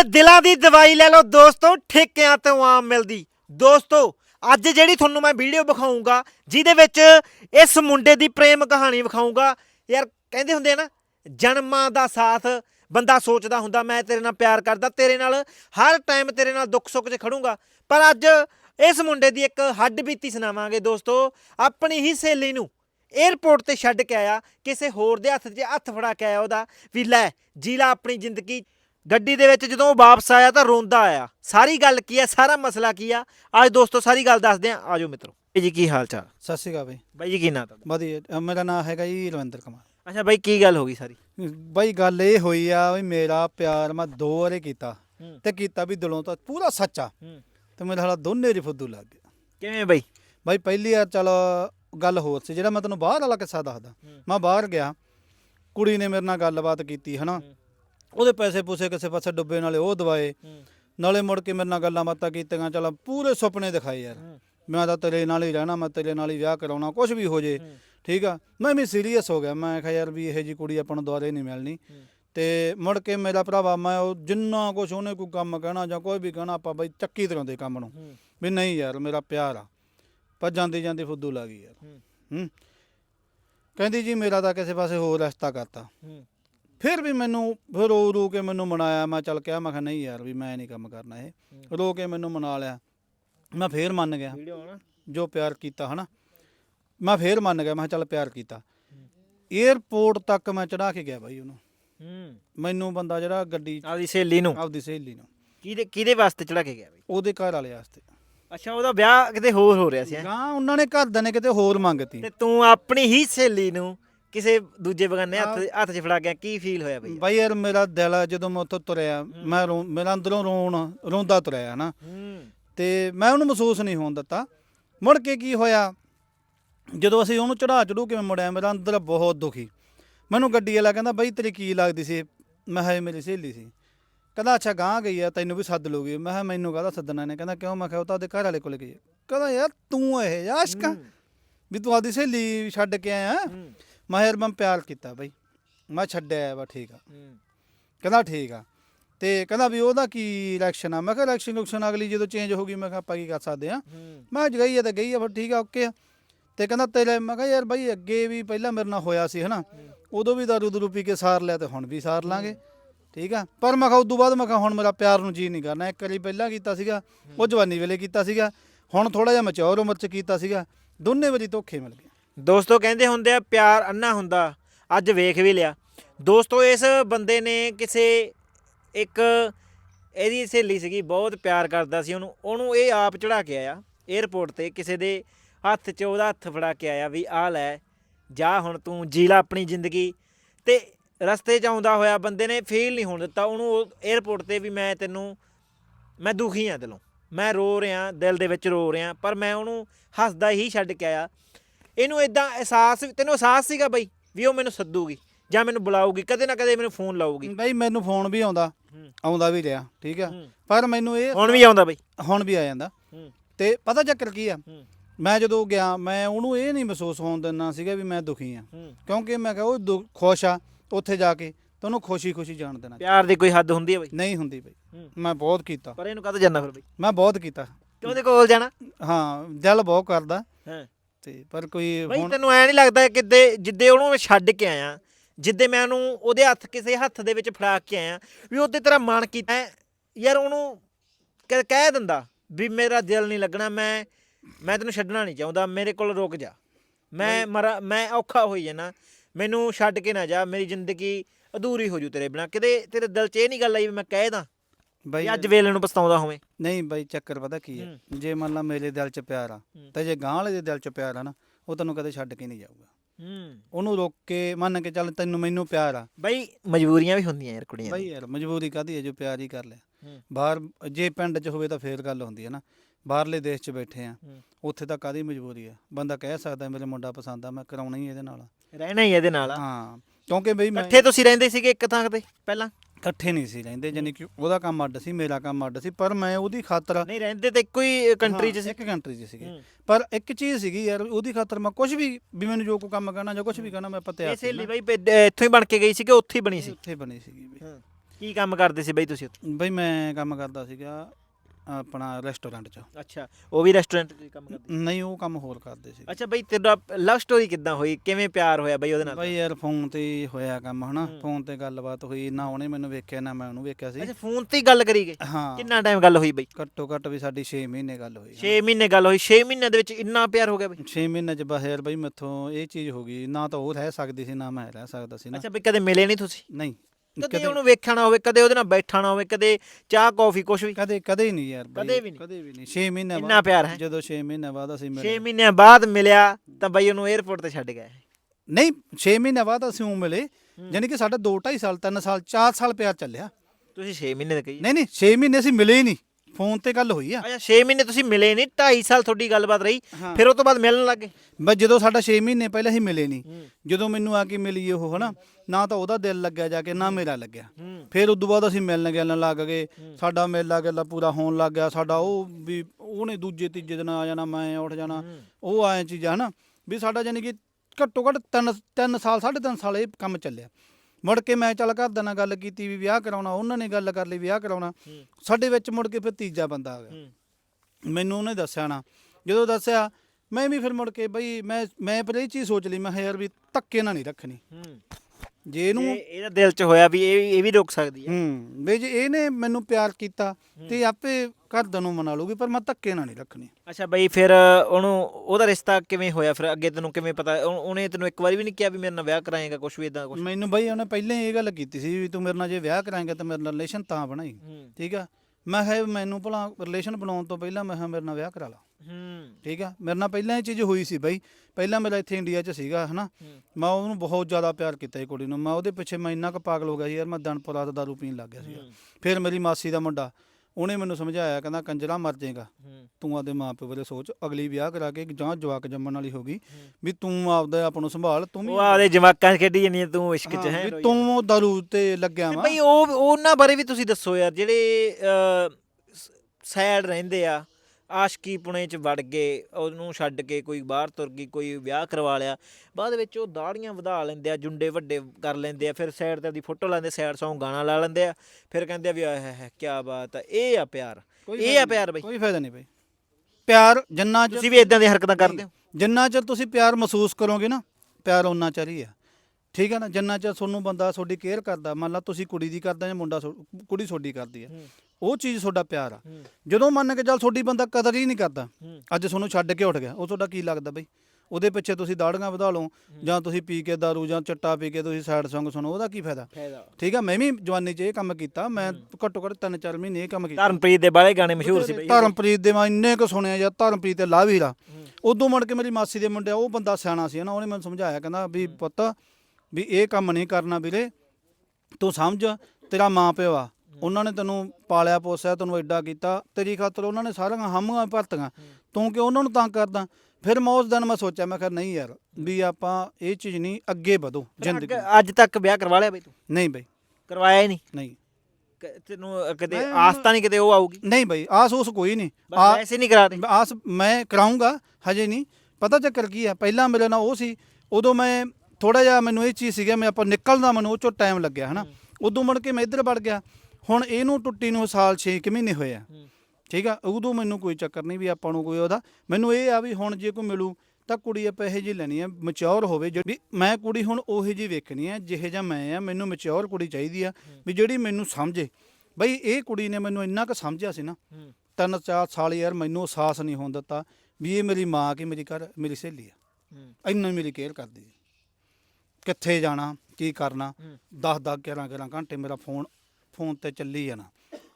ਓਏ ਦਿਲਾਂ ਦੀ ਦਵਾਈ ਲੈ ਲਓ ਦੋਸਤੋ, ਠੇਕਿਆਂ ਤੋਂ ਆਮ ਮਿਲਦੀ। ਦੋਸਤੋ, ਅੱਜ ਜਿਹੜੀ ਤੁਹਾਨੂੰ ਮੈਂ ਵੀਡੀਓ ਵਿਖਾਉਂਗਾ ਜਿਹਦੇ ਵਿੱਚ ਇਸ ਮੁੰਡੇ ਦੀ ਪ੍ਰੇਮ ਕਹਾਣੀ ਵਿਖਾਉਂਗਾ ਯਾਰ, ਕਹਿੰਦੇ ਹੁੰਦੇ ਆ ਨਾ, ਜਨਮਾਂ ਦਾ ਸਾਥ, ਬੰਦਾ ਸੋਚਦਾ ਹੁੰਦਾ, ਮੈਂ ਤੇਰੇ ਨਾਲ ਪਿਆਰ ਕਰਦਾ, ਤੇਰੇ ਨਾਲ ਹਰ ਟਾਈਮ ਤੇਰੇ ਨਾਲ ਦੁੱਖ ਸੁੱਖ 'ਚ ਖੜੂੰਗਾ। ਪਰ ਅੱਜ ਇਸ ਮੁੰਡੇ ਦੀ ਇੱਕ ਹੱਡ ਬੀਤੀ ਸੁਣਾਵਾਂਗੇ ਦੋਸਤੋ। ਆਪਣੀ ਹੀ ਸਹੇਲੀ ਨੂੰ 에ਅਰਪੋਰਟ ਤੇ ਛੱਡ ਕੇ ਆਇਆ, ਕਿਸੇ ਹੋਰ ਦੇ ਹੱਥ 'ਚ ਹੱਥ ਫੜਾ ਕੇ ਆਇਆ ਉਹਦਾ, ਵੀ ਲੈ ਜੀਲਾ ਆਪਣੀ ਜ਼ਿੰਦਗੀ। ਗੱਡੀ ਦੇ ਵਿੱਚ ਜਦੋਂ ਉਹ ਵਾਪਸ ਆਇਆ ਤਾਂ ਰੋਂਦਾ ਆਇਆ। ਸਾਰੀ ਗੱਲ ਕੀ ਆ? ਸਾਰਾ ਮਸਲਾ ਕੀ ਆ? ਅੱਜ ਦੋਸਤੋ ਸਾਰੀ ਗੱਲ ਦੱਸਦੇ ਆ। ਆਜੋ ਮਿੱਤਰੋ। ਇਹ ਜੀ ਕੀ ਹਾਲ ਚਾਲ? ਸਤਿ ਸ਼੍ਰੀ ਅਕਾਲ ਬਈ। ਬਾਈ ਜੀ ਕੀ ਨਾਂ ਤੁਹਾਡਾ? ਵਧੀਆ। ਮੇਰਾ ਨਾਮ ਹੈਗਾ ਜੀ ਰਵਿੰਦਰ ਕੁਮਾਰ। ਅੱਛਾ ਬਾਈ ਕੀ ਗੱਲ ਹੋ ਗਈ ਸਾਰੀ? ਬਾਈ ਗੱਲ ਇਹ ਹੋਈ ਆ ਵੀ ਮੇਰਾ ਪਿਆਰ ਮੈਂ ਦੋ ਵਾਰੇ ਕੀਤਾ ਹੂੰ। ਤੇ ਕੀਤਾ ਵੀ ਦਿਲੋਂ ਤਾਂ ਪੂਰਾ ਸੱਚਾ। ਤੇ ਮੇਰਾ ਹਾਲਾ ਦੋਨੇ ਰੀ ਫੁੱਦੂ ਲੱਗ ਗਿਆ ਕਿਵੇਂ ਬਾਈ? ਬਾਈ ਪਹਿਲੀ ਵਾਰ ਚਲ ਗੱਲ ਹੋਰ ਸੀ। ਜਿਹੜਾ ਮੈਂ ਤੈਨੂੰ ਬਾਹਰ ਵਾਲਾ ਕਿੱਸਾ ਦੱਸਦਾ ਹੂੰ। ਮੈਂ ਬਾਹਰ ਗਿਆ। ਕੁੜੀ ਨੇ ਮੇਰੇ ਨਾਲ ਗੱਲਬਾਤ ਕੀਤੀ ਹਨਾ? ਹੂੰ। ਉਹਦੇ ਪੈਸੇ ਪੂਸੇ ਕਿਸੇ ਪਾਸੇ ਡੁੱਬੇ ਨਾਲੇ ਉਹ ਦਵਾਏ। ਨਾਲੇ ਮੁੜ ਕੇ ਮੇਰੇ ਨਾਲ ਗੱਲਾਂ ਬਾਤਾਂ ਕੀਤੀਆਂ ਚਲ ਪੂਰੇ ਸੁਪਨੇ ਦਿਖਾਏ ਯਾਰ। ਮੈਂ ਤਾਂ ਤੇਰੇ ਨਾਲ ਹੀ ਰਹਿਣਾ ਮੈਂ ਤੇਰੇ ਨਾਲ ਹੀ ਵਿਆਹ ਕਰਾਉਣਾ ਕੁਝ ਵੀ ਹੋ ਜੇ। ਠੀਕ ਆ? ਮੈਂ ਵੀ ਸੀਰੀਅਸ ਹੋ ਗਿਆ। ਮੈਂ ਕਿਹਾ ਯਾਰ ਵੀ ਇਹੋ ਜੀ ਕੁੜੀ ਆਪਾਂ ਨੂੰ ਦੁਆਰੇ ਨਹੀਂ ਮਿਲਣੀ। ਤੇ ਮੁੜ ਕੇ ਮੇਰਾ ਭਰਾਵਾ ਮੈਂ ਉਹ ਜਿੰਨਾ ਕੁਝ ਉਹਨੇ ਕੋਈ ਕੰਮ ਕਹਿਣਾ ਜਾਂ ਕੋਈ ਵੀ ਕਹਿਣਾ ਆਪਾਂ ਬਈ ਚੱਕੀ ਤਰ੍ਹਾਂ ਦੇ ਕੰਮ ਨੂੰ। ਵੀ ਨਹੀਂ ਯਾਰ ਮੇਰਾ ਪਿਆਰ ਆ। ਪਰ ਜਾਂਦੀ ਜਾਂਦੀ ਫੁੱਦੂ ਲੱਗ ਗਈ ਯਾਰ। ਹੂੰ। ਕਹਿੰਦੀ ਜੀ ਮੇਰਾ ਤਾਂ ਕਿਸੇ ਪਾਸੇ ਹੋਰ ਰਸਤਾ ਕਰਤਾ। ਫਿਰ ਵੀ ਮੈਨੂੰ ਫਿਰ ਰੋ ਰੋ ਕੇ ਮੈਨੂੰ ਮਨਾਇਆ ਮੈਂ ਚੱਲ ਕਿਹਾ ਮੈਂ ਕਿਹਾ ਨਹੀਂ ਯਾਰ ਵੀ ਮੈਂ ਨਹੀਂ ਕੰਮ ਕਰਨਾ ਇਹ। ਰੋ ਕੇ ਮੈਨੂੰ ਮਨਾ ਲਿਆ। ਮੈਂ ਫੇਰ ਮੰਨ ਗਿਆ। ਜੋ ਪਿਆਰ ਕੀਤਾ ਹਨਾ। ਮੈਂ ਫੇਰ ਮੰਨ ਗਿਆ ਮੈਂ ਕਿਹਾ ਚੱਲ ਪਿਆਰ ਕੀਤਾ। 에ਅਰਪੋਰਟ ਤੱਕ ਮੈਂ ਚੜਾ ਕੇ ਗਿਆ ਬਾਈ ਉਹਨੂੰ। ਹੂੰ। ਮੈਨੂੰ ਬੰਦਾ ਜਿਹੜਾ ਗੱਡੀ ਆਪਦੀ ਸਹੇਲੀ ਨੂੰ? ਆਪਦੀ ਸਹੇਲੀ ਨੂੰ। ਕਿਹਦੇ ਕਿਹਦੇ ਵਾਸਤੇ ਚੜਾ ਕੇ ਗਿਆ ਬਾਈ? ਉਹਦੇ ਘਰ ਵਾਲੇ ਵਾਸਤੇ। ਅੱਛਾ ਉਹਦਾ ਵਿਆਹ ਕਿਤੇ ਹੋਰ ਹੋ ਰਿਹਾ ਸੀ ਹੈਂ? ਉਹਨਾਂ ਨੇ ਘਰਦਿਆਂ ਨੇ ਕਿਤੇ ਹੋਰ ਮੰਗਤੀ। ਤੇ ਤੂੰ ਆਪਣੀ ਹੀ ਸਹੇਲੀ ਨੂੰ ਕਿਸੇ ਦੂਜੇ ਬਗਾਨੇ ਹੱਥ ਹੱਥ 'ਚ ਫੜਾ ਗਿਆ ਕੀ ਫੀਲ ਹੋਇਆ ਬਈ? ਬਾਈ ਯਾਰ ਮੇਰਾ ਦਿਲ ਆ, ਜਦੋਂ ਮੈਂ ਉੱਥੋਂ ਤੁਰਿਆ ਮੈਂ ਰੋ- ਮੇਰਾ ਅੰਦਰੋਂ ਰੋਣ ਰੋਂਦਾ ਤੁਰਿਆ ਹਨਾ। ਹੂੰ। ਤੇ ਮੈਂ ਉਹਨੂੰ ਮਹਿਸੂਸ ਨਹੀਂ ਹੋਣ ਦਿੱਤਾ। ਮੁੜ ਕੇ ਕੀ ਹੋਇਆ? ਜਦੋਂ ਅਸੀਂ ਉਹਨੂੰ ਚੜਾ ਚੜੂ ਕੇ ਮੁੜਿਆ ਮੇਰਾ ਅੰਦਰ ਬਹੁਤ ਦੁਖੀ। ਮੈਨੂੰ ਗੱਡੀ ਵਾਲਾ ਕਹਿੰਦਾ ਬਈ ਤੇਰੀ ਕੀ ਲੱਗਦੀ ਸੀ? ਮੈਂ ਕਿਹਾ ਇਹ ਮੇਰੀ ਸਹੇਲੀ ਸੀ। ਕਹਿੰਦਾ ਅੱਛਾ ਗਾਂ ਗਈ ਆ ਤੈਨੂੰ ਵੀ ਸੱਦ ਲੂਗੀ ਮੈਂ ਕਿਹਾ ਮੈਨੂੰ ਕਾਹਦਾ ਸੱਦਣਾ ਨੇ ਕਹਿੰਦਾ ਕਿਉਂ? ਮੈਂ ਕਿਹਾ ਉਹ ਤਾਂ ਉਹਦੇ ਘਰ ਵਾਲੇ ਕੋਲ ਗਈ ਆ। ਕਹਿੰਦਾ ਯਾਰ ਤੂੰ ਇਹ ਆਸ਼ਕਾ ਵੀ ਤੂੰ ਆਪਦੀ ਸਹੇਲੀ ਛੱਡ ਕੇ ਆਇਆ। ਹੂੰ। ਮੈਂ ਮੈਂ ਪਿਆਰ ਕੀਤਾ ਬਈ। ਮੈਂ ਛੱਡਿਆ ਵਾ ਠੀਕ ਆ। ਹੂੰ। ਕਹਿੰਦਾ ਠੀਕ ਆ। ਤੇ ਕਹਿੰਦਾ ਵੀ ਉਹਦਾ ਕੀ ਰਿਐਕਸ਼ਨ ਆ? ਮੈਂ ਕਿਹਾ ਰਿਐਕਸ਼ਨ ਰੁਕਸ਼ਨ ਅਗਲੀ ਜਦੋਂ ਚੇਂਜ ਹੋਊਗੀ ਮੈਂ ਕਿਹਾ ਆਪਾਂ ਕੀ ਕਰ ਸਕਦੇ ਆ? ਹੂੰ। ਮੈਂ ਕਿਹਾ ਗਈ ਆ ਤਾਂ ਗਈ ਆ ਫਿਰ ਠੀਕ ਆ ਓਕੇ ਆ। ਤੇ ਕਹਿੰਦਾ ਤੇਰੇ ਮੈਂ ਕਿਹਾ ਯਾਰ ਬਾਈ ਅੱਗੇ ਵੀ ਪਹਿਲਾਂ ਮੇਰੇ ਨਾਲ ਹੋਇਆ ਸੀ ਹਨਾ? ਉਦੋਂ ਵੀ ਦਾਰੂ ਦਰੂ ਪੀ ਕੇ ਸਾਰ ਲਿਆ ਤੇ ਹੁਣ ਵੀ ਸਾਰ ਲਾਂਗੇ। ਠੀਕ ਆ? ਪਰ ਮੈਂ ਕਿਹਾ ਉਦੋਂ ਬਾਅਦ ਮੈਂ ਕਿਹਾ ਹੁਣ ਮੇਰਾ ਪਿਆਰ ਨੂੰ ਜੀ ਨਹੀਂ ਕਰਨਾ। ਇੱਕ ਵਾਰੀ ਪਹਿਲਾਂ ਕੀਤਾ ਸੀਗਾ ਉਹ ਜਵਾਨੀ ਵੇਲੇ ਕੀਤਾ ਸੀਗਾ। ਹੁਣ ਥੋੜਾ ਜਿਹਾ ਮੈਚੁਰ ਉਮਰ ਚ ਕੀਤਾ ਸੀਗਾ। ਦੋਨੇ ਵਾਰੀ ਧੋਖੇ ਮਿਲ ਗਏ। ਦੋਸਤੋ ਕਹਿੰਦੇ ਹੁੰਦੇ ਆ, ਪਿਆਰ ਅੰਨਾ ਹੁੰਦਾ। ਅੱਜ ਵੇਖ ਵੀ ਲਿਆ। ਦੋਸਤੋ, ਇਸ ਬੰਦੇ ਨੇ ਕਿਸੇ ਇੱਕ ਇਹਦੀ ਸਹੇਲੀ ਸੀਗੀ, ਬਹੁਤ ਪਿਆਰ ਕਰਦਾ ਸੀ ਉਹਨੂੰ। ਉਹਨੂੰ ਇਹ ਆਪ ਚੜਾ ਕੇ ਆਇਆ 에ਅਰਪੋਰਟ ਤੇ ਕਿਸੇ ਦੇ ਹੱਥ 'ਚ ਉਹਦਾ ਹੱਥ ਫੜਾ ਕੇ ਆਇਆ ਵੀ ਆ ਲੈ, ਜਾ ਹੁਣ ਤੂੰ, ਜੀ ਲੈ ਆਪਣੀ ਜ਼ਿੰਦਗੀ। ਤੇ ਰਸਤੇ 'ਚ ਆਉਂਦਾ ਹੋਇਆ ਬੰਦੇ ਨੇ ਫੀਲ ਨਹੀਂ ਹੋਣ ਦਿੱਤਾ। ਉਹਨੂੰ 에ਅਰਪੋਰਟ ਤੇ ਵੀ ਮੈਂ ਤੈਨੂੰ, ਮੈਂ ਦੁਖੀ ਆ ਦਿਲੋਂ। ਮੈਂ ਰੋ ਰਿਹਾ, ਦਿਲ ਦੇ ਵਿੱਚ ਰੋ ਰਿਹਾ, ਪਰ ਮੈਂ ਉਹਨੂੰ ਹੱਸਦਾ ਹੀ ਛੱਡ ਕੇ ਆਇਆ। ਇਹਨੂੰ ਇਦਾਂ ਅਹਿਸਾਸ ਤੈਨੂੰ ਅਹਿਸਾਸ ਸੀਗਾ ਬਈ ਵੀ ਉਹ ਮੈਨੂੰ ਸੱਦੂਗੀ ਜਾਂ ਮੈਨੂੰ ਬੁਲਾਊਗੀ ਕਦੇ ਨਾ ਕਦੇ ਮੈਨੂੰ ਫੋਨ ਲਾਊਗੀ। ਬਾਈ ਮੈਨੂੰ ਫੋਨ ਵੀ ਆਉਂਦਾ। ਆਉਂਦਾ ਵੀ ਰਿਹਾ ਠੀਕ ਆ। ਪਰ ਮੈਨੂੰ ਇਹ ਹੁਣ ਵੀ ਆਉਂਦਾ ਬਈ। ਹੁਣ ਵੀ ਆ ਜਾਂਦਾ। ਤੇ ਪਤਾ ਚੱਕਰ ਕੀ ਆ? ਮੈਂ ਜਦੋਂ ਗਿਆ ਮੈਂ ਉਹਨੂੰ ਇਹ ਨਹੀਂ ਮਹਿਸੂਸ ਹੋਣ ਦਿੰਦਾ ਸੀਗਾ ਵੀ ਮੈਂ ਦੁਖੀ ਆ। ਕਿਉਂਕਿ ਮੈਂ ਕਿਹਾ ਉਹ ਖੁਸ਼ ਆ ਉੱਥੇ ਜਾ ਕੇ ਤਾਂ ਉਹਨੂੰ ਖੁਸ਼ੀ ਖੁਸ਼ੀ ਜਾਣ ਦੇਣਾ ਪਿਆਰ ਦੀ ਕੋਈ ਹੱਦ ਹੁੰਦੀ ਹੈ ਬਈ? ਨਹੀਂ ਹੁੰਦੀ ਬਈ। ਮੈਂ ਬਹੁਤ ਕੀਤਾ। ਪਰ ਇਹਨੂੰ ਕਦੋਂ ਜਾਣਾ ਫਿਰ ਬਈ? ਮੈਂ ਬਹੁਤ ਕੀਤਾ। ਕਿ ਉਹਦੇ ਕੋਲ ਜਾਣਾ? ਹਾਂ ਦਿਲ ਬਹੁਤ ਕਰਦਾ। ਹਾਂ। ਤੇ ਪਰ ਕੋਈ ਬਈ ਹੁਣ ਤੈਨੂੰ ਐ ਨਹੀਂ ਲੱਗਦਾ ਕਿਤੇ ਜਿੱਦੇ ਉਹਨੂੰ ਮੈਂ ਛੱਡ ਕੇ ਆਇਆ ਜਿੱਦੇ ਮੈਂ ਉਹਨੂੰ ਉਹਦੇ ਹੱਥ ਕਿਸੇ ਹੱਥ ਦੇ ਵਿੱਚ ਫੜਾ ਕੇ ਆਇਆ ਵੀ ਉਹਦੇ ਤੇਰਾ ਮਨ ਕੀਤਾ ਐ, ਯਾਰ ਉਹਨੂੰ ਕਹਿ- ਕਹਿ ਦਿੰਦਾ ਵੀ ਮੇਰਾ ਦਿਲ ਨਹੀਂ ਲੱਗਣਾ ਮੈਂ ਮੈਂ ਤੈਨੂੰ ਛੱਡਣਾ ਨਹੀਂ ਚਾਹੁੰਦਾ ਮੇਰੇ ਕੋਲ ਰੁਕ ਜਾ। ਮੈਂ ਮਰਾ ਮੈਂ ਔਖਾ ਹੋਈ ਜਾਣਾ ਮੈਨੂੰ ਛੱਡ ਕੇ ਨਾ ਜਾ ਮੇਰੀ ਜ਼ਿੰਦਗੀ ਅਧੂਰੀ ਹੋ ਜੂ ਤੇਰੇ ਬਿਨਾ। ਕਿਤੇ ਤੇਰੇ ਦਿਲ 'ਚ ਇਹ ਨਹੀਂ ਗੱਲ ਆਈ ਵੀ ਮੈਂ ਕਹਿ ਦਾਂ? ਬਈ ਵੀ ਅੱਜ ਵੇਲੇ ਨੂੰ ਪਛਤਾਉਂਦਾ ਹੋਵੇਂ? ਨਹੀਂ ਬਈ ਚੱਕਰ ਪਤਾ ਕੀ ਹੈ? ਜੇ ਮੰਨ ਲਾ ਮੇਰੇ ਦਿਲ 'ਚ ਪਿਆਰ ਆ। ਤੇ ਜੇ ਗਾਂ ਵਾਲੇ ਦੇ ਦਿਲ 'ਚ ਪਿਆਰ ਆ ਨਾ ਉਹ ਤੈਨੂੰ ਕਦੇ ਛੱਡ ਕੇ ਨਹੀਂ ਜਾਊਗਾ। ਹੂੰ। ਉਹਨੂੰ ਰੋਕ ਕੇ ਮੰਨ ਕੇ ਚੱਲ ਤੈਨੂੰ ਮੈਨੂੰ ਪਿਆਰ ਆ। ਬਈ ਮਜਬੂਰੀਆਂ ਵੀ ਹੁੰਦੀਆਂ ਯਾਰ ਕੁੜੀਆਂ ਬਈ ਯਾਰ ਮਜਬੂਰੀ ਕਾਦੀ ਹੈ ਜੋ ਪਿਆਰ ਹੀ ਕਰ ਲਿਆ। ਬਾਹਰ ਜੇ ਪਿੰਡ 'ਚ ਹੋਵੇ ਤਾਂ ਫੇਰ ਗੱਲ ਹੁੰਦੀ ਹੈ ਨਾ। ਬਾਹਰਲੇ ਦੇਸ਼ 'ਚ ਬੈਠੇ ਆ। ਉੱਥੇ ਤਾਂ ਕਾਦੀ ਮਜਬੂਰੀ ਆ? ਬੰਦਾ ਕਹਿ ਸਕਦਾ ਮੇਰੇ ਮੁੰਡਾ ਪਸੰਦ ਆ ਮੈਂ ਕਰਾਉਣਾ ਹੀ ਇਹਦੇ ਨਾਲ ਰਹਿਣਾ ਹੀ ਇਹਦੇ ਨਾਲ ਹਾਂ ਕਿਉਂਕਿ ਬਈ ਮੈਂ ਇਕੱਠੇ ਤੁਸੀਂ ਰਹਿੰਦੇ ਸੀਗੇ ਇੱਕ ਥਾਂ ਤੇ ਪਹਿਲਾਂ? ਇਕੱਠੇ ਨਹੀਂ ਸੀ ਰਹਿੰਦੇ ਜਾਨੀ ਕਿ ਉਹਦਾ ਕੰਮ ਅੱਡ ਸੀ ਮੇਰਾ ਕੰਮ ਅੱਡ ਸੀ ਪਰ ਮੈਂ ਉਹਦੀ ਖਾਤਰ ਨਹੀਂ ਰਹਿੰਦੇ ਤੇ ਇੱਕੋ ਹੀ ਕੰਟਰੀ 'ਚ ਸੀ। ਇੱਕ ਕੰਟਰੀ 'ਚ ਸੀਗੇ। ਪਰ ਇੱਕ ਚੀਜ਼ ਸੀਗੀ ਯਾਰ ਉਹਦੀ ਖਾਤਰ ਮੈਂ ਕੁਝ ਵੀ ਵੀ ਮੈਨੂੰ ਜੋ ਕੋਈ ਕੰਮ ਕਰਨਾ ਜਾਂ ਕੁਝ ਵੀ ਕਰਨਾ ਮੈਂ ਪਤਾ ਇਹ ਸਹੇਲੀ ਬਈ ਇੱਥੋਂ ਹੀ ਬਣ ਕੇ ਗਈ ਸੀ ਕਿ ਉੱਥੇ ਹੀ ਬਣੀ ਸੀ। ਉੱਥੇ ਬਣੀ ਸੀਗੀ ਬਈ। ਕੀ ਕੰਮ ਕਰਦੇ ਸੀ ਬਈ ਤੁਸੀਂ ਬਈ ਮੈਂ ਕੰਮ ਕਰਦਾ ਸੀਗਾ ਆਪਣਾ ਰੈਸਟੋਰੈਂਟ 'ਚ। ਅੱਛਾ ਉਹ ਵੀ ਰੈਸਟੋਰੈਂਟ 'ਚ ਕੰਮ ਕਰਦੇ? ਨਹੀਂ ਉਹ ਕੰਮ ਹੋਰ ਕਰਦੇ ਸੀ। ਅੱਛਾ ਬਈ ਤੇਰਾ ਲਵ ਸਟੋਰੀ ਕਿੱਦਾਂ ਹੋਈ? ਕਿਵੇਂ ਪਿਆਰ ਹੋਇਆ ਬਈ ਉਹਦੇ ਨਾਲ? ਬਈ ਯਾਰ ਫੋਨ ਤੇ ਹੀ ਹੋਇਆ ਕੰਮ ਹਨਾ। ਫੋਨ ਤੇ ਗੱਲਬਾਤ ਹੋਈ ਨਾ ਉਹਨੇ ਮੈਨੂੰ ਵੇਖਿਆ ਨਾ ਮੈਂ ਉਹਨੂੰ ਵੇਖਿਆ ਸੀ। ਅੱਛਾ ਫੋਨ ਤੇ ਹੀ ਗੱਲ ਕਰੀ ਗਏ? ਹਾਂ। ਕਿੰਨਾ ਟਾਈਮ ਗੱਲ ਹੋਈ ਬਈ? ਘੱਟੋ ਘੱਟ ਵੀ ਸਾਡੀ 6 ਮਹੀਨੇ ਗੱਲ ਹੋਈ 6 ਮਹੀਨੇ ਗੱਲ ਹੋਈ। 6 ਮਹੀਨਿਆਂ ਦੇ ਵਿੱਚ ਇੰਨਾ ਪਿਆਰ ਹੋ ਗਿਆ ਬਈ? 6 ਮਹੀਨੇ ਚ ਬਸ ਯਾਰ ਬਈ ਮੈਥੋਂ ਇਹ ਚੀਜ਼ ਹੋ ਗਈ ਨਾ ਤਾਂ ਉਹ ਰਹਿ ਸਕਦੀ ਸੀ ਨਾ ਮੈਂ ਰਹਿ ਸਕਦਾ ਸੀ ਨਾ। ਅੱਛਾ ਬਈ ਕਦੇ ਮਿਲੇ ਨਹੀਂ ਤੁਸੀਂ? ਨਹੀਂ। ਕਦੇ ਉਹਨੂੰ ਵੇਖਿਆ ਨਾ ਹੋਵੇ ਕਦੇ ਉਹਦੇ ਨਾਲ ਬੈਠਾ ਨਾ ਹੋਵੇ ਕਦੇ ਚਾਹ ਕੌਫੀ ਕੁਝ ਵੀ। ਕਦੇ ਕਦੇ ਹੀ ਨਹੀਂ ਯਾਰ ਬਈ, ਕਦੇ ਵੀ ਨਹੀਂ। ਕਦੇ ਵੀ ਨਹੀਂ। 6 ਮਹੀਨੇ ਇੰਨਾ ਪਿਆਰ ਹੈ। ਜਦੋਂ 6 ਮਹੀਨੇ ਬਾਅਦ ਅਸੀਂ 6 ਮਿਲੇ ਮਹੀਨਿਆਂ ਬਾਅਦ ਮਿਲਿਆ ਤਾਂ ਬਈ ਉਹਨੂੰ 에어ਪੋਰਟ ਤੇ ਛੱਡ ਗਿਆ ਨਹੀਂ 6 ਮਹੀਨੇ ਬਾਅਦ ਅਸੀਂ ਉਹ ਮਿਲੇ ਯਾਨੀ ਕਿ ਸਾਡਾ 2 2.5 ਸਾਲ 3 ਸਾਲ 4 ਸਾਲ ਪਿਆਰ ਚੱਲਿਆ। ਤੁਸੀਂ 6 ਮਹੀਨੇ ਦੇ ਕਹੀ। ਨਹੀਂ ਨਹੀਂ 6 ਮਹੀਨੇ ਅਸੀਂ ਮਿਲੇ ਹੀ ਨਹੀਂ। ਫੋਨ ਤੇ ਗੱਲ ਹੋਈ ਆ। ਅੱਛਾ 6 ਮਹੀਨੇ ਤੁਸੀਂ ਮਿਲੇ ਨਹੀਂ 2.5 ਸਾਲ ਤੁਹਾਡੀ ਗੱਲਬਾਤ ਰਹੀ ਹਾਂ। ਫਿਰ ਉਹ ਤੋਂ ਬਾਅਦ ਮਿਲਣ ਲੱਗੇ ਬਸ ਜਦੋਂ ਸਾਡਾ 6 ਮਹੀਨੇ ਪਹਿਲਾਂ ਅਸੀਂ ਮਿਲੇ ਨਹੀਂ ਜਦੋਂ ਮੈਨੂੰ ਆ ਕੇ ਮਿਲੀ ਉਹ ਹਨਾ ਨਾ ਤਾਂ ਉਹਦਾ ਦਿਲ ਲੱਗਿਆ ਜਾ ਕੇ ਨਾ ਮੇਰਾ ਲੱਗਿਆ। ਫਿਰ ਉਦੋਂ ਬਾਅਦ ਅਸੀਂ ਮਿਲਣ ਗਿਲਣ ਲੱਗ ਗਏ ਸਾਡਾ ਮੇਲਾ ਗੱਲਾ ਪੂਰਾ ਹੋਣ ਲੱਗ ਗਿਆ ਸਾਡਾ ਉਹ ਵੀ ਉਹਨੇ ਦੂਜੇ ਤੀਜੇ ਦਿਨ ਆ ਜਾਣਾ ਮੈਂ ਉੱਠ ਜਾਣਾ ਉਹ ਆਏ ਚੀਜ਼ਾਂ ਹਨਾ ਵੀ ਸਾਡਾ ਯਾਨੀ ਕਿ ਘੱਟੋ ਘੱਟ 3 3 ਸਾਲ 3.5 ਸਾਲ ਇਹ ਕੰਮ ਚੱਲਿਆ। ਮੁੜ ਕੇ ਮੈਂ ਚੱਲ ਘਰਦਿਆਂ ਨਾਲ ਗੱਲ ਕੀਤੀ ਵੀ ਵਿਆਹ ਕਰਾਉਣਾ ਉਹਨਾਂ ਨੇ ਗੱਲ ਕਰ ਲਈ ਵਿਆਹ ਕਰਾਉਣਾ। ਸਾਡੇ ਵਿੱਚ ਮੁੜ ਕੇ ਫਿਰ ਤੀਜਾ ਬੰਦਾ ਆ ਗਿਆ। ਹੂੰ। ਮੈਨੂੰ ਉਹਨੇ ਦੱਸਿਆ ਨਾ। ਜਦੋਂ ਦੱਸਿਆ ਮੈਂ ਵੀ ਫਿਰ ਮੁੜ ਕੇ ਬਈ ਮੈਂ ਮੈਂ ਇਹ ਚੀਜ਼ ਸੋਚ ਲਈ ਮੈਂ ਕਿਹਾ ਯਾਰ ਵੀ ਧੱਕੇ ਨਾਲ ਨਹੀਂ ਰੱਖਣੀ। ਹੂੰ। ਜੇ ਇਹਨੂੰ ਇਹ ਇਹਦਾ ਦਿਲ 'ਚ ਹੋਇਆ ਵੀ ਇਹ ਇਹ ਵੀ ਰੁਕ ਸਕਦੀ ਹੈ। ਹੂੰ ਵੀ ਜੇ ਇਹਨੇ ਮੈਨੂੰ ਪਿਆਰ ਕੀਤਾ ਤੇ ਆਪੇ ਘਰਦਿਆਂ ਨੂੰ ਮਨਾ ਲੂਗੀ ਪਰ ਮੈਂ ਧੱਕੇ ਨਾਲ ਨਹੀਂ ਰੱਖਣੀ। ਅੱਛਾ ਬਈ ਫਿਰ ਉਹਨੂੰ ਉਹਦਾ ਰਿਸ਼ਤਾ ਕਿਵੇਂ ਹੋਇਆ? ਫਿਰ ਅੱਗੇ ਤੈਨੂੰ ਕਿਵੇਂ ਪਤਾ ਉਹ- ਉਹਨੇ ਤੈਨੂੰ ਇੱਕ ਵਾਰੀ ਵੀ ਨਹੀਂ ਕਿਹਾ ਵੀ ਮੇਰੇ ਨਾਲ ਵਿਆਹ ਕਰਾਏਗਾ ਕੁਝ ਵੀ ਇਦਾਂ ਕੁਝ ਮੈਨੂੰ ਬਈ ਉਹਨੇ ਪਹਿਲਾਂ ਹੀ ਇਹ ਗੱਲ ਕੀਤੀ ਸੀ ਵੀ ਤੂੰ ਮੇਰੇ ਨਾਲ ਜੇ ਵਿਆਹ ਕਰਾਏਂਗਾ ਤਾਂ ਮੇਰੇ ਨਾਲ ਰਿਲੇਸ਼ਨ ਤਾਂ ਬਣਾਈ। ਠੀਕ ਆ? ਮੈਂ ਕਿਹਾ ਵੀ ਮੈਨੂੰ ਭਲਾ ਰਿਲੇਸ਼ਨ ਬਣਾਉਣ ਤੋਂ ਪਹਿਲਾਂ ਮੈਂ ਕਿਹਾ ਮੇਰੇ ਨਾਲ ਵਿਆਹ ਕਰਾ ਲਾ। ਹੂੰ। ਠੀਕ ਆ? ਮੇਰੇ ਨਾਲ ਪਹਿਲਾਂ ਇਹ ਚੀਜ਼ ਹੋਈ ਸੀ ਬਈ। ਪਹਿਲਾਂ ਮੇਰਾ ਇੱਥੇ ਇੰਡੀਆ 'ਚ ਸੀਗਾ ਹਨਾ। ਮੈਂ ਉਹਨੂੰ ਬਹੁਤ ਜ਼ਿਆਦਾ ਪਿਆਰ ਕੀਤਾ ਇਹ ਕੁੜੀ ਨੂੰ। ਮੈਂ ਉਹਦੇ ਪਿੱਛੇ ਮੈਂ ਇੰਨਾ ਕੁ ਪਾਗਲ ਹੋ ਗਿਆ ਸੀ ਯਾਰ ਮੈਂ ਦਿਨ ਪੁਰਾਤ ਦਾਰੂ ਪੀਣ ਲੱਗ ਗਿਆ ਸੀ ਫਿਰ ਮੇਰੀ ਮਾਸੀ ਦਾ ਮੁੰਡਾ ਉਹਨੇ ਮੈਨੂੰ ਸਮਝਾਇਆ ਕਹਿੰਦਾ ਕੰਜਰਾ ਮਰ ਜਾਏਗਾ। ਹੂੰ। ਤੂੰ ਆਪਦੇ ਮਾਪੇ ਬਾਰੇ ਸੋਚ ਅਗਲੀ ਵਿਆਹ ਕਰਾ ਕੇ ਜਾਂ ਜਵਾਕ ਜੰਮਣ ਵਾਲੀ ਹੋ ਗਈ ਵੀ ਤੂੰ ਆਪਦਾ ਆਪ ਨੂੰ ਸੰਭਾਲ ਤੂੰ ਵੀ ਉਹ ਆਪਦੇ ਜਵਾਕਾਂ 'ਚ ਖੇਡੀ ਜਾਂਦੀ ਹੈ, ਤੂੰ ਇਸ਼ਕ 'ਚ ਹਾਂ, ਹੈ ਵੀ ਤੂੰ ਦਾਰੂ ਤੇ ਲੱਗਿਆ ਵਾ। ਬਈ ਉਹ ਉਹਨਾਂ ਬਾਰੇ ਵੀ ਤੁਸੀਂ ਦੱਸੋ ਯਾਰ ਜਿਹੜੇ ਸੈਡ ਰਹਿੰਦੇ ਆ ਆਸ਼ਕੀ ਪੁਣੇ ਚ ਵੜ ਗਏ ਉਹਨੂੰ ਛੱਡ ਕੇ ਕੋਈ ਬਾਹਰ ਤੁਰ ਗਈ ਕੋਈ ਵਿਆਹ ਕਰਵਾ ਲਿਆ। ਬਾਅਦ ਵਿੱਚ ਉਹ ਦਾੜੀਆਂ ਵਧਾ ਲੈਂਦੇ ਆ ਜੁੰਡੇ ਵੱਡੇ ਕਰ ਲੈਂਦੇ ਆ ਫਿਰ ਸਾਈਡ ਤੇ ਆਪਦੀ ਫੋਟੋ ਲਾਉਂਦੇ ਸਾਈਡ ਸੌਂ ਗਾਣਾ ਲਾ ਲੈਂਦੇ ਆ। ਫਿਰ ਕਹਿੰਦੇ ਆ ਵੀ ਆਹ ਹੈ ਕੀ ਬਾਤ ਆ ਇਹ ਆ ਪਿਆਰ। ਇਹ ਆ ਪਿਆਰ ਬਈ। ਕੋਈ ਫਾਇਦਾ ਨਹੀਂ ਬਈ। ਪਿਆਰ ਜਿੰਨਾ ਚਿਰ ਤੁਸੀਂ ਵੀ ਇਦਾਂ ਦੀਆਂ ਹਰਕਤਾਂ ਕਰਦੇ ਹੋ? ਜਿੰਨਾ ਚਿਰ ਤੁਸੀਂ ਪਿਆਰ ਮਹਿਸੂਸ ਕਰੋਗੇ ਨਾ ਪਿਆਰ ਉਹਨਾਂ ਚਿਰ ਹੀ ਆ। ਠੀਕ ਹੈ ਨਾ? ਜਿੰਨਾ ਚਿਰ ਤੁਹਾਨੂੰ ਬੰਦਾ ਤੁਹਾਡੀ ਕੇਅਰ ਕਰਦਾ ਮੰਨ ਲਾ ਤੁਸੀਂ ਕੁੜੀ ਦੀ ਕਰਦਾ ਜਾਂ ਮੁੰਡਾ ਕੁੜੀ ਤੁਹਾਡੀ ਕਰਦੀ ਆ। ਉਹ ਚੀਜ਼ ਤੁਹਾਡਾ ਪਿਆਰ ਆ। ਜਦੋਂ ਮੰਨ ਕੇ ਚੱਲ ਤੁਹਾਡੀ ਬੰਦਾ ਕਦਰ ਹੀ ਨਹੀਂ ਕਰਦਾ। ਅੱਜ ਤੁਹਾਨੂੰ ਛੱਡ ਕੇ ਉੱਠ ਗਿਆ ਉਹ ਤੁਹਾਡਾ ਕੀ ਲੱਗਦਾ ਬਈ? ਉਹਦੇ ਪਿੱਛੇ ਤੁਸੀਂ ਦਾੜੀਆਂ ਵਧਾ ਲਓ ਜਾਂ ਤੁਸੀਂ ਪੀ ਕੇ ਦਾਰੂ ਜਾਂ ਚੱਟਾ ਪੀ ਕੇ ਤੁਸੀਂ ਸੈਡ Song ਸੁਣੋ ਉਹਦਾ ਕੀ ਫਾਇਦਾ? ਠੀਕ ਆ ਮੈਂ ਵੀ ਜਵਾਨੀ 'ਚ ਇਹ ਕੰਮ ਕੀਤਾ ਮੈਂ ਘੱਟੋ ਘੱਟ 3-4 ਮਹੀਨੇ ਇਹ ਕੰਮ ਕੀਤਾ। ਧਰਮਪ੍ਰੀਤ ਦੇ ਬਾਲੇ ਗਾਣੇ ਮਸ਼ਹੂਰ ਸੀ ਬਈ। ਧਰਮਪ੍ਰੀਤ ਦੇ ਮੈਂ ਇੰਨੇ ਕੁ ਸੁਣਿਆ ਜਾਂ ਧਰਮਪ੍ਰੀਤ ਤੇ ਲਾਵੀਰਾ। ਉਦੋਂ ਮੁੜ ਕੇ ਮੇਰੀ ਮਾਸੀ ਦੇ ਮੁੰਡੇ ਉਹ ਬੰਦਾ ਸਿਆਣਾ ਸੀ ਨਾ ਉਹਨੇ ਮੈਨੂੰ ਸਮਝਾਇਆ ਕਹਿੰਦਾ ਵੀ ਪੁੱਤ ਵੀ ਇਹ ਕੰਮ ਨਹੀਂ ਕਰਨਾ ਵੀਰੇ ਤੂੰ ਸਮਝ ਤੇਰਾ ਮਾਂ ਪਿਓ ਆ। ਉਹਨਾਂ ਨੇ ਤੈਨੂੰ ਪਾਲਿਆ ਪੋਸਿਆ ਤੈਨੂੰ ਐਡਾ ਕੀਤਾ ਤੇਰੀ ਖਾਤਰ ਉਹਨਾਂ ਨੇ ਸਾਰੀਆਂ ਹਾਮੀਆਂ ਭਰਤੀਆਂ। ਤੂੰ ਕਿ ਉਹਨਾਂ ਨੂੰ ਤੰਗ ਕਰਦਾ? ਫਿਰ ਮੈਂ ਉਸ ਦਿਨ ਮੈਂ ਸੋਚਿਆ ਮੈਂ ਕਿਹਾ ਨਹੀਂ ਯਾਰ ਵੀ ਆਪਾਂ ਇਹ ਚੀਜ਼ ਨਹੀਂ ਅੱਗੇ ਵਧੋ ਜ਼ਿੰਦਗੀ ਅੱਜ ਤੱਕ ਵਿਆਹ ਕਰਵਾ ਲਿਆ ਬਈ ਤੂੰ? ਨਹੀਂ ਬਈ। ਕਰਵਾਇਆ ਹੀ ਨਹੀਂ? ਨਹੀਂ। ਕ- ਤੈਨੂੰ ਕਦੇ ਆਸ ਤਾਂ ਨਹੀਂ ਕਿਤੇ ਉਹ ਆਊਗੀ? ਨਹੀਂ ਬਈ ਆਸ ਉਸ ਕੋਈ ਨਹੀਂ। ਬਸ ਆ ਐਸੇ ਨਹੀਂ ਕਰਾ ਦੇ। ਆਸ ਮੈਂ ਕਰਾਉਂਗਾ ਹਜੇ ਨਹੀਂ। ਪਤਾ ਚੱਕਰ ਕੀ ਆ ਪਹਿਲਾਂ ਮੇਰੇ ਨਾਲ ਉਹ ਸੀ ਉਦੋਂ ਮੈਂ ਥੋੜਾ ਜਿਹਾ ਮੈਨੂੰ ਇਹ ਚੀਜ਼ ਸੀਗਾ ਮੈਂ ਆਪਾਂ ਨਿਕਲਦਾ ਮੈਨੂੰ ਉਹ ਚੋਂ ਟਾਈਮ ਲੱਗਿਆ ਹਨਾ। ਉਦੋਂ ਮੁੜ ਕੇ ਮੈਂ ਇੱਧਰ ਵੜ ਗਿਆ। ਹੁਣ ਇਹਨੂੰ ਟੁੱਟੀ ਨੂੰ ਸਾਲ 6 ਮਹੀਨੇ ਹੋਏ ਆ। ਠੀਕ ਆ? ਉਦੋਂ ਮੈਨੂੰ ਕੋਈ ਚੱਕਰ ਨਹੀਂ ਵੀ ਆਪਾਂ ਨੂੰ ਕੋਈ ਉਹਦਾ। ਮੈਨੂੰ ਇਹ ਆ ਵੀ ਹੁਣ ਜੇ ਕੋਈ ਮਿਲੂ ਤਾਂ ਕੁੜੀ ਆਪਾਂ ਇਹੋ ਜਿਹੀ ਲੈਣੀ ਆ ਮੈਚੁਰ ਹੋਵੇ ਜਿਹੜੀ ਮੈਂ ਕੁੜੀ ਹੁਣ ਉਹੀ ਜਿਹੀ ਵੇਖਣੀ ਆ ਜਿਹੇ ਜਿਹਾ ਮੈਂ ਆ ਮੈਨੂੰ ਮੈਚੁਰ ਕੁੜੀ ਚਾਹੀਦੀ ਆ ਵੀ ਜਿਹੜੀ ਮੈਨੂੰ ਸਮਝੇ। ਬਈ ਇਹ ਕੁੜੀ ਨੇ ਮੈਨੂੰ ਇੰਨਾ ਕੁ ਸਮਝਿਆ ਸੀ ਨਾ। ਤਿੰਨ ਚਾਰ ਸਾਲ ਯਾਰ ਮੈਨੂੰ ਅਹਿਸਾਸ ਨਹੀਂ ਹੋਣ ਦਿੱਤਾ ਵੀ ਇਹ ਮੇਰੀ ਮਾਂ ਕਿ ਮੇਰੀ ਘਰ ਮੇਰੀ ਸਹੇਲੀ ਆ। ਇੰਨਾ ਮੇਰੀ ਕੇਅਰ ਕਰਦੀ। ਕਿੱਥੇ ਜਾਣਾ ਕੀ ਕਰਨਾ? ਹੂੰ। 10 10 11 11 ਘੰਟੇ ਮੇਰਾ ਫੋਨ ਫੋਨ ਤੇ ਚੱਲੀ ਜਾਣਾ।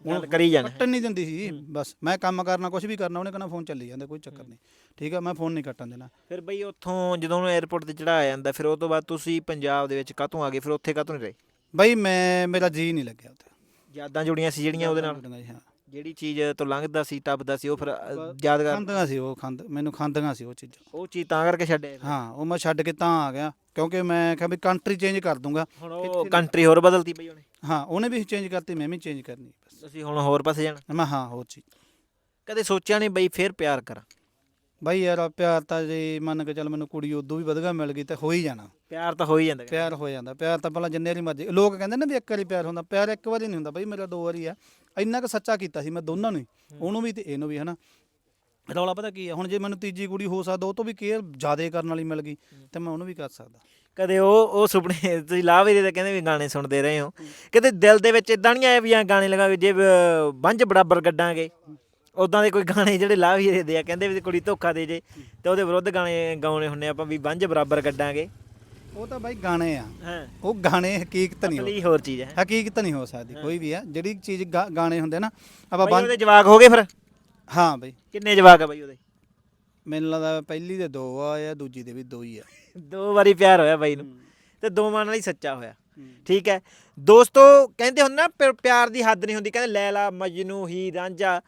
ਗੱਲ ਕਰੀ ਜਾਣਾ। ਕੱਟਣ ਨਹੀਂ ਦਿੰਦੀ ਸੀ। ਬਸ ਮੈਂ ਕੰਮ ਕਰਨਾ ਕੁਝ ਵੀ ਕਰਨਾ ਉਹਨੇ ਕਹਿਣਾ ਫੋਨ ਚੱਲੀ ਜਾਂਦਾ ਕੋਈ ਚੱਕਰ ਨਹੀਂ। ਠੀਕ ਆ ਮੈਂ ਫੋਨ ਨਹੀਂ ਕੱਟਣ ਦੇਣਾ। ਫਿਰ ਬਈ ਉੱਥੋਂ ਜਦੋਂ ਉਹਨੂੰ 에어ਪੋਰਟ ਤੇ ਚੜਾਇਆ ਜਾਂਦਾ ਫਿਰ ਉਹ ਤੋਂ ਬਾਅਦ ਤੁਸੀਂ ਪੰਜਾਬ ਦੇ ਵਿੱਚ ਕਾਹਤੋਂ ਆ ਗਏ? ਫਿਰ ਉੱਥੇ ਕਾਹਤੋਂ ਨਹੀਂ ਰਹੇ? ਬਈ ਮੈਂ ਮੇਰਾ ਜੀ ਨਹੀਂ ਲੱਗਿਆ ਉੱਥੇ। ਯਾਦਾਂ ਜੁੜੀਆਂ ਸੀ ਜਿਹੜੀਆਂ ਉਹਦੇ ਨਾਲ? ਹਾਂ। ਜਿਹੜੀ ਚੀਜ਼ ਤੋਂ ਲੰਘਦਾ ਸੀ ਟੱਪਦਾ ਸੀ ਉਹ ਫਿਰ ਅ, ਯਾਦਗਾਰ ਖਾਂਦੀਆਂ ਸੀ ਉਹ ਖਾਂਦ ਮੈਨੂੰ ਖਾਂਦੀਆਂ ਸੀ ਉਹ ਚੀਜ਼ਾਂ। ਉਹ ਚੀਜ਼ ਤਾਂ ਕਰਕੇ ਛੱਡਿਆ ਹਾਂ ਉਹ ਮੈਂ ਛੱਡ ਕੇ ਤਾਂ ਆ ਗਿਆ ਕਿਉਂਕਿ ਮੈਂ ਕਿਹਾ ਵੀ ਕੰਟਰੀ ਚੇਂਜ ਕਰ ਦੂੰਗਾ। ਹੁਣ ਉਹ ਕੰਟਰੀ ਹੋਰ ਬਦਲਤੀ ਬਈ ਉਹਨੇ ਹਾਂ ਉਹਨੇ ਵੀ ਚੇਂਜ ਕਰਤੀ ਮੈਂ ਵੀ ਚੇਂਜ ਕਰਨੀ ਬਸ। ਅਸੀਂ ਹੁਣ ਹੋਰ ਪਾਸੇ ਜਾਣਾ। ਮੈਂ ਹਾਂ ਹੋਰ ਚੀਜ਼। ਕਦੇ ਸੋਚਿਆ ਨਹੀਂ ਬਈ ਫਿਰ ਪਿਆਰ ਕਰਾਂ। ਬਾਈ ਯਾਰ ਪਿਆਰ ਤਾਂ ਜੇ ਮੰਨ ਕੇ ਚੱਲ ਮੈਨੂੰ ਕੁੜੀ ਉਦੋਂ ਵੀ ਵਧੀਆ ਮਿਲ ਗਈ ਤੇ ਹੋ ਹੀ ਜਾਣਾ। ਪਿਆਰ ਤਾਂ ਹੋ ਹੀ ਜਾਂਦਾ ਪਿਆਰ ਹੋ ਜਾਂਦਾ ਪਿਆਰ ਤਾਂ ਪਹਿਲਾਂ ਜਿੰਨੇ ਵਾਰੀ ਮਰਜ਼ੀ ਲੋਕ ਕਹਿੰਦੇ ਨੇ ਵੀ ਇੱਕ ਵਾਰੀ ਪਿਆਰ ਹੁੰਦਾ ਪਿਆਰ ਇੱਕ ਵਾਰੀ ਨਹੀਂ ਹੁੰਦਾ ਬਾਈ ਮੇਰਾ ਦੋ ਵਾਰੀ ਆ। ਇੰਨਾ ਕੁ ਸੱਚਾ ਕੀਤਾ ਸੀ ਮੈਂ ਦੋਨਾਂ ਨੂੰ ਹੀ ਉਹਨੂੰ ਵੀ ਤੇ ਇਹਨੂੰ ਵੀ ਹਨਾ। ਰੌਲਾ ਪਤਾ ਕੀ ਆ ਹੁਣ ਜੇ ਮੈਨੂੰ ਤੀਜੀ ਕੁੜੀ ਹੋ ਸਕਦਾ ਉਹ ਤੋਂ ਵੀ ਕੇਅਰ ਜ਼ਿਆਦਾ ਕਰਨ ਵਾਲੀ ਮਿਲ ਗਈ ਤੇ ਮੈਂ ਉਹਨੂੰ ਵੀ ਕਰ ਸਕਦਾ। ਕਦੇ ਉਹ ਉਹ ਸੁਪਨੇ ਤੁਸੀਂ ਲਾਭ ਦੇ ਤਾਂ ਕਹਿੰਦੇ ਵੀ ਗਾਣੇ ਸੁਣਦੇ ਰਹੇ ਹੋ। ਕਿਤੇ ਦਿਲ ਦੇ ਵਿੱਚ ਇਦਾਂ ਨਹੀਂ ਆਇਆ ਵੀ ਆ ਗਾਣੇ ਲਗਾ ਕੇ ਜੇ ਅਹ, ਬੰਝ ਬਰਾਬਰ ਗੱਡਾਂਗੇ। ਉਦਾਂ ਦੇ ਕੋਈ ਗਾਣੇ ਜਿਹੜੇ ਲਾਭ ਹੀ ਦੇ ਆ ਕਹਿੰਦੇ ਵੀ ਕੁੜੀ ਧੋਖਾ ਦੇ ਜੇ ਤੇ ਉਹਦੇ ਵਿਰੁੱਧ ਗਾਣੇ ਗਾਉਣੇ ਹੁੰਨੇ ਆਪਾਂ ਵੀ ਬੰਝ ਬਰਾਬਰ ਗੱਡਾਂਗੇ ਉਹ ਤਾਂ ਬਾਈ ਗਾਣੇ ਆ। ਹਾਂ। ਉਹ ਗਾਣੇ ਹਕੀਕਤ ਨਹੀਂ ਅਸਲੀ ਹੋਰ ਚੀਜ਼ ਹੈ। ਹਕੀਕਤ ਨਹੀਂ ਹੋ ਸਕਦੀ ਕੋਈ ਵੀ ਆ ਜਿਹੜੀ ਚੀਜ਼ ਗਾ- ਗਾਣੇ ਹੁੰਦੇ ਨਾ ਆਪਾਂ ਬਾਈ ਬੰਦ ਉਹਦੇ ਜਵਾਕ ਹੋ ਗਏ ਫਿਰ? ਹਾਂ ਬਾਈ। ਕਿੰਨੇ ਜਵਾਕ ਆ ਬਾਈ ਉਹਦੇ? ਮੈਨੂੰ ਲੱਗਦਾ ਪਹਿਲੀ ਦੇ ਦੋ ਆ ਜਾਂ ਦੂਜੀ ਦੇ ਵੀ ਦੋ ਹੀ ਆ। ਦੋ ਵਾਰੀ ਪਿਆਰ ਹੋਇਆ ਬਾਈ ਨੂੰ। ਤੇ ਦੋਵਾਂ ਨਾਲ ਹੀ ਸੱਚਾ ਹੋਇਆ। ਠੀਕ ਹੈ। ਦੋਸਤੋ ਕਹਿੰਦੇ ਹੁੰਦੇ ਨਾ ਪਿ- ਪਿਆਰ ਦੀ ਹੱਦ ਨਹੀਂ ਹੁੰਦੀ। ਕਹਿੰਦੇ ਲੈਲਾ ਮਜਨੂ ਹੀ ਰਾਂਝਾ।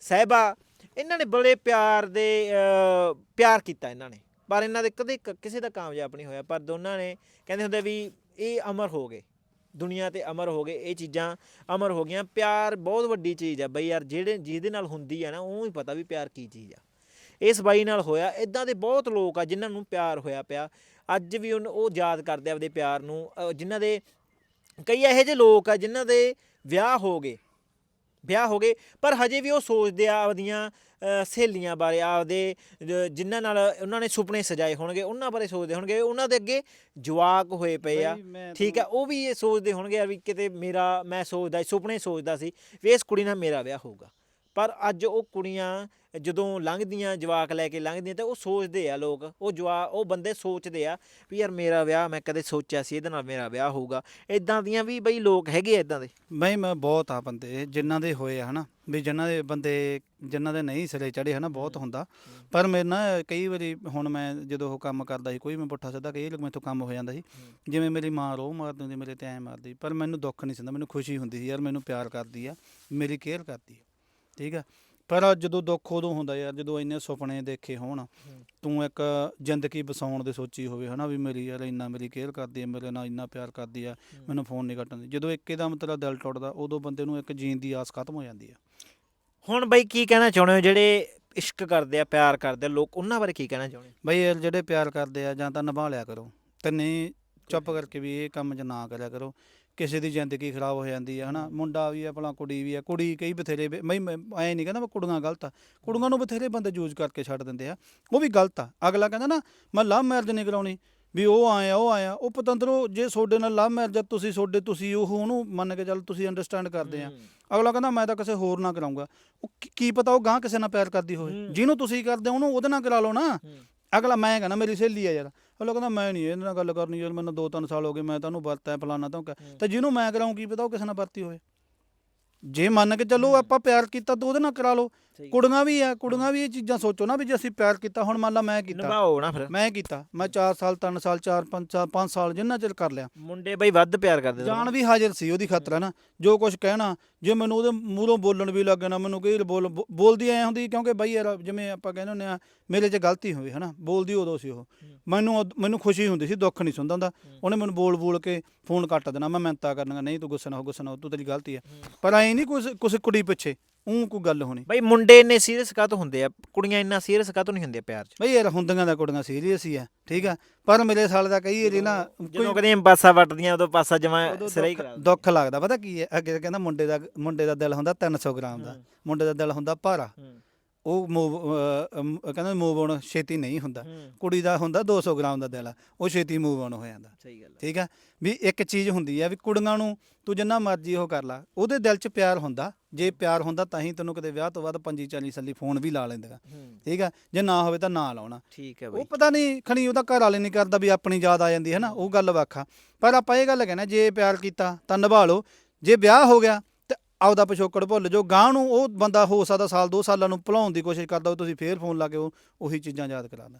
ਸਹਿਬਾ, ਇਹਨਾਂ ਨੇ ਬੜੇ ਪਿਆਰ ਦੇ ਪਿਆਰ ਕੀਤਾ ਇਹਨਾਂ ਨੇ। ਪਰ ਇਹਨਾਂ ਦੇ ਕਦੇ ਕ- ਕਿਸੇ ਦਾ ਕਾਮਯਾਬ ਨਹੀਂ ਹੋਇਆ। ਪਰ ਦੋਨਾਂ ਨੇ ਕਹਿੰਦੇ ਹੁੰਦੇ ਵੀ ਇਹ ਅਮਰ ਹੋ ਗਏ। ਦੁਨੀਆ ਤੇ ਅਮਰ ਹੋ ਗਏ। ਇਹ ਚੀਜ਼ਾਂ ਅਮਰ ਹੋ ਗਈਆਂ। ਪਿਆਰ ਬਹੁਤ ਵੱਡੀ ਚੀਜ਼ ਆ ਬਈ ਯਾਰ, ਜਿਹੜੇ, ਜਿਹਦੇ ਨਾਲ ਹੁੰਦੀ ਆ ਨਾ, ਉਹ ਹੀ ਪਤਾ ਵੀ ਪਿਆਰ ਕੀ ਚੀਜ਼ ਆ। ਇਸ ਬਾਈ ਨਾਲ ਹੋਇਆ। ਇਦਾਂ ਦੇ ਬਹੁਤ ਲੋਕ ਆ ਜਿਨ੍ਹਾਂ ਨੂੰ ਪਿਆਰ ਹੋਇਆ ਪਿਆ। ਅੱਜ ਵੀ ਉਹਨ- ਉਹ ਯਾਦ ਕਰਦੇ ਆਪਦੇ ਪਿਆਰ ਨੂੰ। ਅਹ, ਜਿਨ੍ਹਾਂ ਦੇ ਕਈ ਇਹੋ ਜਿਹੇ ਲੋਕ ਆ ਜਿਨ੍ਹਾਂ ਦੇ ਵਿਆਹ ਹੋ ਗਏ। ਵਿਆਹ ਹੋ ਗਏ ਪਰ ਹਜੇ ਵੀ ਉਹ ਸੋਚਦੇ ਆ ਆਪਦੀਆਂ ਸਹੇਲੀਆਂ ਬਾਰੇ ਆਪਦੇ ਜ- ਜਿਨ੍ਹਾਂ ਨਾਲ ਉਹਨਾਂ ਨੇ ਸੁਪਨੇ ਸਜਾਏ ਹੋਣਗੇ ਉਹਨਾਂ ਬਾਰੇ ਸੋਚਦੇ ਹੋਣਗੇ। ਉਹਨਾਂ ਦੇ ਅੱਗੇ ਜਵਾਕ ਹੋਏ ਪਏ ਆ। ਬਾਈ, ਮੈਂ ਠੀਕ ਆ ਉਹ ਵੀ ਇਹ ਸੋਚਦੇ ਹੋਣਗੇ ਯਾਰ ਵੀ ਕਿਤੇ ਮੇਰਾ ਮੈਂ ਸੋਚਦਾ ਸੁਪਨੇ ਸੋਚਦਾ ਸੀ ਵੀ ਇਸ ਕੁੜੀ ਨਾਲ ਮੇਰਾ ਵਿਆਹ ਹੋਊਗਾ। ਪਰ ਅੱਜ ਉਹ ਕੁੜੀਆਂ ਜਦੋਂ ਲੰਘਦੀਆਂ ਜਵਾਕ ਲੈ ਕੇ ਲੰਘਦੀਆਂ ਤੇ ਉਹ ਸੋਚਦੇ ਆ ਲੋਕ। ਉਹ ਜਵਾ ਉਹ ਬੰਦੇ ਸੋਚਦੇ ਆ ਵੀ ਯਾਰ ਮੇਰਾ ਵਿਆਹ ਮੈਂ ਕਦੇ ਸੋਚਿਆ ਸੀ ਇਹਦੇ ਨਾਲ ਮੇਰਾ ਵਿਆਹ ਹੋਊਗਾ। ਇਦਾਂ ਦੀਆਂ ਵੀ ਬਈ ਲੋਕ ਹੈਗੇ ਆ ਇਦਾਂ ਦੇ? ਬਈ ਮੈਂ ਬਹੁਤ ਆ ਬੰਦੇ ਜਿਨ੍ਹਾਂ ਦੇ ਹੋਏ ਆ ਹਨਾ। ਵੀ ਜਿਨ੍ਹਾਂ ਦੇ ਬੰਦੇ ਜਿਨ੍ਹਾਂ ਦੇ ਨਹੀਂ ਸਿਰੇ ਚੜੇ ਹਨਾ ਬਹੁਤ ਹੁੰਦਾ। ਪਰ ਮੇਰੇ ਨਾਲ ਕਈ ਵਾਰੀ ਹੁਣ ਮੈਂ ਜਦੋਂ ਉਹ ਕੰਮ ਕਰਦਾ ਸੀ ਕੋਈ ਮੈਂ ਪੁੱਠਾ ਸਿੱਧਾ ਕਈ ਲੱਗ ਮੈਥੋਂ ਕੰਮ ਹੋ ਜਾਂਦਾ ਸੀ। ਜਿਵੇਂ ਮੇਰੀ ਮਾਂ ਰੋ ਮਾਰ ਦਿੰਦੀ ਮੇਰੇ ਤੇ ਐ ਮਾਰਦੀ। ਪਰ ਮੈਨੂੰ ਦੁੱਖ ਨਹੀਂ ਸਿੰਦਾ ਮੈਨੂੰ ਖੁਸ਼ੀ ਹੁੰਦੀ ਸੀ ਯਾਰ ਮੈਨੂੰ ਪਿਆਰ ਕਰਦੀ ਆ ਮੇਰੀ ਕੇਅਰ ਕਰਦੀ ਆ। ਠੀਕ ਆ? ਪਰ ਜਦੋਂ ਦੁੱਖ ਉਦੋਂ ਹੁੰਦਾ ਯਾਰ ਜਦੋਂ ਇੰਨੇ ਸੁਪਨੇ ਦੇਖੇ ਹੋਣ ਤੂੰ ਇੱਕ ਜ਼ਿੰਦਗੀ ਬਸਾਉਣ ਦੇ ਸੋਚੀ ਹੋਵੇ ਹਨਾ ਵੀ ਮੇਰੀ ਯਾਰ ਇੰਨਾ ਮੇਰੀ ਕੇਅਰ ਕਰਦੀ ਆ ਮੇਰੇ ਨਾਲ ਇੰਨਾ ਪਿਆਰ ਕਰਦੀ ਆ ਮੈਨੂੰ ਫੋਨ ਨਹੀਂ ਕੱਟਣ ਦੀ ਜਦੋਂ ਇੱਕੇ ਦਾ ਮਤਲਬ ਦਿਲ ਟੁੱਟਦਾ ਉਦੋਂ ਬੰਦੇ ਨੂੰ ਇੱਕ ਜੀਣ ਦੀ ਆਸ ਖਤਮ ਹੋ ਜਾਂਦੀ ਆ ਹੁਣ ਬਈ ਕੀ ਕਹਿਣਾ ਚਾਹੁੰਦੇ ਹੋ? ਜਿਹੜੇ ਇਸ਼ਕ ਕਰਦੇ ਆ ਪਿਆਰ ਕਰਦੇ ਆ ਲੋਕ ਉਹਨਾਂ ਬਾਰੇ ਕੀ ਕਹਿਣਾ ਚਾਹੁੰਦੇ? ਹੋ? ਬਈ ਯਾਰ ਜਿਹੜੇ ਪਿਆਰ ਕਰਦੇ ਆ ਜਾਂ ਤਾਂ ਨਿਭਾ ਲਿਆ ਕਰੋ ਤੇ ਨਹੀਂ ਚੁੱਪ ਕਰਕੇ ਵੀ ਇਹ ਕੰਮ 'ਚ ਨਾ ਕਰਿਆ ਕਰੋ। ਕਿਸੇ ਦੀ ਜ਼ਿੰਦਗੀ ਖਰਾਬ ਹੋ ਜਾਂਦੀ ਆ ਹਨਾ? ਮੁੰਡਾ ਵੀ ਆ ਭਲਾ ਕੁੜੀ ਵੀ ਆ ਕੁੜੀ ਕਈ ਬਥੇਰੇ ਮੈਂ ਐ ਨਹੀਂ ਕਹਿੰਦਾ ਮੈਂ ਕੁੜੀਆਂ ਗਲਤ ਆ ਕੁੜੀਆਂ ਨੂੰ ਬਥੇਰੇ ਬੰਦੇ ਯੂਜ਼ ਕਰਕੇ ਛੱਡ ਦਿੰਦੇ ਆ ਉਹ ਵੀ ਗਲਤ ਆ। ਅਗਲਾ ਕਹਿੰਦਾ ਨਾ ਮੈਂ ਲਵ ਮੈਰਿਜ ਨਹੀਂ ਕਰਾਉਣੀ ਵੀ ਉਹ ਆਇਆ ਉਹ ਆਇਆ ਉਹ ਪਤੰਦਰੋ ਜੇ ਤੁਹਾਡੇ ਨਾਲ ਲਵ ਮੈਰਿਜ ਤੁਸੀਂ ਤੁਹਾਡੇ ਤੁਸੀਂ ਉਹ ਉਹਨੂੰ ਮੰਨ ਕੇ ਚੱਲ ਤੁਸੀਂ ਅੰਡਰਸਟੈਂਡ ਕਰਦੇ ਆ। ਅਗਲਾ ਕਹਿੰਦਾ ਮੈਂ ਤਾਂ ਕਿਸੇ ਹੋਰ ਨਾਲ ਕਰਾਉਂਗਾ ਉਹ ਕੀ- ਪਤਾ ਉਹ ਗਾਂ ਕਿਸੇ ਨਾਲ ਪਿਆਰ ਕਰਦੀ ਹੋਵੇ। ਹੂੰ। ਜਿਹਨੂੰ ਤੁਸੀਂ ਕਰਦੇ ਹੋ ਉਹਨੂੰ ਉਹਦੇ ਨਾਲ ਕਰਾ ਲਓ ਨਾ। ਹੂੰ। ਅਗਲਾ ਮੈਂ ਕਹਿੰਦਾ ਮੇਰੀ ਸਹੇਲੀ ਆ ਯਾਰ ਅਗਲਾ ਕਹਿੰਦਾ ਮੈਂ ਨਹੀਂ ਇਹਦੇ ਨਾਲ ਗੱਲ ਕਰਨੀ ਯਾਰ ਮੈਨੂੰ 2-3 ਸਾਲ ਹੋ ਗਏ ਮੈਂ ਤੁਹਾਨੂੰ ਵਰਤਿਆ ਫਲਾਣਾ ਤਾਂ ਤੇ ਜਿਹਨੂੰ ਮੈਂ ਕਰਾਉਂ ਕੀ ਪਤਾ ਉਹ ਕਿਸੇ ਨਾਲ ਵਰਤੀ ਹੋਵੇ। ਜੇ ਮੰਨ ਕੇ ਚੱਲੋ ਆਪਾਂ ਪਿਆਰ ਕੀਤਾ ਤਾਂ ਉਹਦੇ ਨਾਲ ਕਰਾ ਲਓ। ਕੁੜੀਆਂ ਵੀ ਆ ਕੁੜੀਆਂ ਵੀ ਇਹ ਚੀਜ਼ਾਂ ਸੋਚੋ ਨਾ ਵੀ ਜੇ ਅਸੀਂ ਪਿਆਰ ਕੀਤਾ ਹੁਣ ਮੰਨ ਲਾ ਮੈਂ ਕੀਤਾ। ਨਿਭਾਓ ਨਾ ਫਿਰ। ਮੈਂ ਕੀਤਾ ਮੈਂ 4 ਸਾਲ 3 ਸਾਲ 4 5 5 ਸਾਲ ਜਿੰਨਾ ਚਿਰ ਕਰ ਲਿਆ। ਮੁੰਡੇ ਬਈ ਵੱਧ ਪਿਆਰ ਕਰਦੇ ਜਾਨ ਵੀ ਹਾਜ਼ਰ ਸੀ ਉਹਦੀ ਖਾਤਰ ਹੈ ਨਾ? ਜੋ ਕੁਝ ਕਹਿਣਾ ਜੇ ਮੈਨੂੰ ਉਹਦੇ ਮੂਹਰੋਂ ਬੋਲਣ ਵੀ ਲੱਗ ਨਾ, ਮੈਨੂੰ ਕਈ ਬੋਲ, ਬੋ- ਬੋਲਦੀ ਐ ਹੁੰਦੀ ਕਿਉਂਕਿ ਬਾਈ ਯਾਰ ਜਿਵੇਂ ਆਪਾਂ ਕਹਿੰਦੇ ਹੁੰਦੇ ਆ ਮੇਰੇ 'ਚ ਗਲਤੀ ਹੋਵੇ, ਹਨਾ, ਬੋਲਦੀ ਉਦੋਂ ਸੀ ਉਹ। ਮੈਨੂੰ ਮੈਨੂੰ ਖੁਸ਼ੀ ਹੁੰਦੀ ਸੀ, ਦੁੱਖ ਨਹੀਂ ਸੁਣਦਾ ਹੁੰਦਾ ਉਹਨੇ ਮੈਨੂੰ ਬੋਲ ਬੋਲ ਕੇ ਫੋਨ ਕੱਟ ਦੇਣਾ, ਮੈਂ ਮਿੰਤਾ ਕਰਨਾ ਨਹੀਂ ਤੂੰ ਗੁੱਸਾ ਨਾ ਹੋ, ਗੁੱਸਾ ਨਾ ਹੋ, ਤੂੰ ਤੇਰੀ ਗਲਤੀ ਹੈ ਪਰ ਐ ਨਹੀਂ ਕੁਛ ਕੁਛ ਕੁੜੀ ਪਿੱਛੇ। ਉਹ ਕੋਈ ਗੱਲ ਹੋਣੀ। ਬਈ ਮੁੰਡੇ ਇੰਨੇ ਸੀਰੀਅਸ ਕਾਹਤੋਂ ਹੁੰਦੇ ਆ? ਕੁੜੀਆਂ ਇੰਨਾ ਸੀਰੀਅਸ ਕਾਹਤੋਂ ਨਹੀਂ ਹੁੰਦੀਆਂ ਪਿਆਰ 'ਚ? ਬਈ ਯਾਰ ਹੁੰਦੀਆਂ ਦਾ ਕੁੜੀਆਂ ਸੀਰੀਅਸ ਹੀ ਆ ਠੀਕ ਆ। ਪਰ ਮੇਰੇ ਸਾਲ ਦਾ ਕਈ ਏਰੀ ਨਾ ਜਦੋਂ ਕਦੇ ਪਾਸਾ ਵੱਟਦੀਆਂ ਉਦੋਂ ਪਾਸਾ ਜਮਾ ਸਿਰਾ ਹੀ ਕਰਾ ਦੁੱਖ ਲੱਗਦਾ। ਪਤਾ ਕੀ ਹੈ? ਅੱਗੇ ਕਹਿੰਦਾ ਮੁੰਡੇ ਦਾ ਮੁੰਡੇ ਦਾ ਦਿਲ ਹੁੰਦਾ 300 ਗ੍ਰਾਮ ਦਾ। ਮੁੰਡੇ ਦਾ ਦਿਲ ਹੁੰਦਾ ਭਾਰਾ। ਉਹ ਮੂਵ ਕਹਿੰਦਾ ਮੂਵ ਆਨ ਛੇਤੀ ਨਹੀਂ ਹੁੰਦਾ। ਕੁੜੀ ਦਾ ਹੁੰਦਾ 200 ਗ੍ਰਾਮ ਦਾ ਦਿਲ ਉਹ ਛੇਤੀ ਮੂਵ ਆਨ ਹੋ ਜਾਂਦਾ। ਸਹੀ ਗੱਲ ਠੀਕ ਆ? ਵੀ ਇੱਕ ਚੀਜ਼ ਹੁੰਦੀ ਆ ਵੀ ਕੁੜੀਆਂ ਨੂੰ ਤੂੰ ਜਿੰਨਾ ਮਰਜ਼ੀ ਉਹ ਕਰ ਲਾ ਉਹਦੇ ਦਿਲ 'ਚ ਪਿਆਰ ਹੁੰਦਾ। ਜੇ ਪਿਆਰ ਹੁੰਦਾ ਤਾਂ ਹੀ ਤੈਨੂੰ ਕਿਤੇ ਵਿਆਹ ਤੋਂ ਬਾਅਦ 25 40 ਸੱਲੀ ਫੋਨ ਵੀ ਲਾ ਲੈਂਦਾ ਠੀਕ ਆ? ਜੇ ਨਾ ਹੋਵੇ ਤਾਂ ਨਾ ਲਾਉਣਾ। ਠੀਕ ਹੈ ਉਹ ਬਈ ਪਤਾ ਨਹੀਂ ਖਣੀ ਉਹਦਾ ਘਰ ਵਾਲੇ ਨਹੀਂ ਕਰਦਾ ਵੀ ਆਪਣੀ ਯਾਦ ਆ ਜਾਂਦੀ ਹੈ ਨਾ ਉਹ ਗੱਲ ਵੱਖਾ ਪਰ ਆਪਾਂ ਇਹ ਗੱਲ ਕਹਿੰਦੇ ਜੇ ਪਿਆਰ ਕੀਤਾ ਤਾਂ ਨਿਭਾ ਲਓ। ਜੇ ਵਿਆਹ ਹੋ ਗਿਆ ਆਪਦਾ ਪਿਛੋਕੜ ਭੁੱਲ ਜਾਓ। ਗਾਂ ਨੂੰ ਉਹ ਬੰਦਾ ਹੋ ਸਕਦਾ ਸਾਲ ਦੋ ਸਾਲਾਂ ਨੂੰ ਭੁਲਾਉਣ ਦੀ ਕੋਸ਼ਿਸ਼ ਕਰਦਾ ਹੋਵੇ, ਤੁਸੀਂ ਫੇਰ ਫੋਨ ਲਾ ਕੇ ਉਹ ਉਹੀ ਚੀਜ਼ਾਂ ਯਾਦ ਕਰਾਉਂਦਾ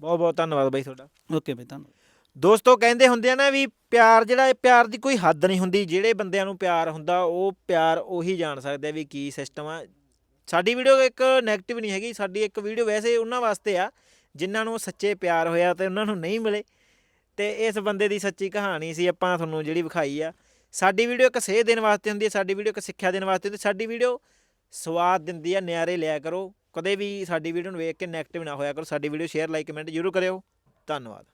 ਬਹੁਤ ਬਹੁਤ ਧੰਨਵਾਦ ਬਈ ਤੁਹਾਡਾ। ਓਕੇ ਬਈ ਧੰਨਵਾਦ। ਦੋਸਤੋ ਕਹਿੰਦੇ ਹੁੰਦੇ ਆ ਨਾ ਵੀ ਪਿਆਰ ਜਿਹੜਾ ਇਹ ਪਿਆਰ ਦੀ ਕੋਈ ਹੱਦ ਨਹੀਂ ਹੁੰਦੀ। ਜਿਹੜੇ ਬੰਦਿਆਂ ਨੂੰ ਪਿਆਰ ਹੁੰਦਾ ਉਹ ਪਿਆਰ ਉਹੀ ਜਾਣ ਸਕਦੇ ਆ ਵੀ ਕੀ ਸਿਸਟਮ ਆ। ਸਾਡੀ ਵੀਡੀਓ ਇੱਕ 네ਗੇਟਿਵ ਨਹੀਂ ਹੈਗੀ। ਸਾਡੀ ਇੱਕ ਵੀਡੀਓ ਵੈਸੇ ਉਹਨਾਂ ਵਾਸਤੇ ਆ ਜਿਨ੍ਹਾਂ ਨੂੰ ਸੱਚੇ ਪਿਆਰ ਹੋਇਆ ਤੇ ਉਹਨਾਂ ਨੂੰ ਨਹੀਂ ਮਿਲੇ। ਤੇ ਇਸ ਬੰਦੇ ਦੀ ਸੱਚੀ ਕਹਾਣੀ ਸੀ ਆਪਾਂ ਤੁਹਾਨੂੰ ਜਿਹੜੀ ਵਿਖਾਈ ਆ। ਸਾਡੀ ਵੀਡੀਓ ਇੱਕ ਸੇਧ ਦੇਣ ਵਾਸਤੇ ਹੁੰਦੀ ਹੈ, ਸਾਡੀ ਵੀਡੀਓ ਇੱਕ ਸਿੱਖਿਆ ਦੇਣ ਵਾਸਤੇ ਹੁੰਦੀ ਸਾਡੀ ਵੀਡੀਓ ਸਵਾਦ ਦਿੰਦੀ ਆ ਨਿਆਰੇ ਲਿਆ ਕਰੋ, ਕਦੇ ਵੀ ਸਾਡੀ ਵੀਡੀਓ ਨੂੰ ਵੇਖ ਕੇ ਨੈਗੇਟਿਵ ਨਾ ਹੋਇਆ ਕਰੋ, ਸਾਡੀ ਵੀਡੀਓ ਸ਼ੇਅਰ ਲਾਈਕ ਕਮੈਂਟ ਜ਼ਰੂਰ ਕਰਿਓ, ਧੰਨਵਾਦ।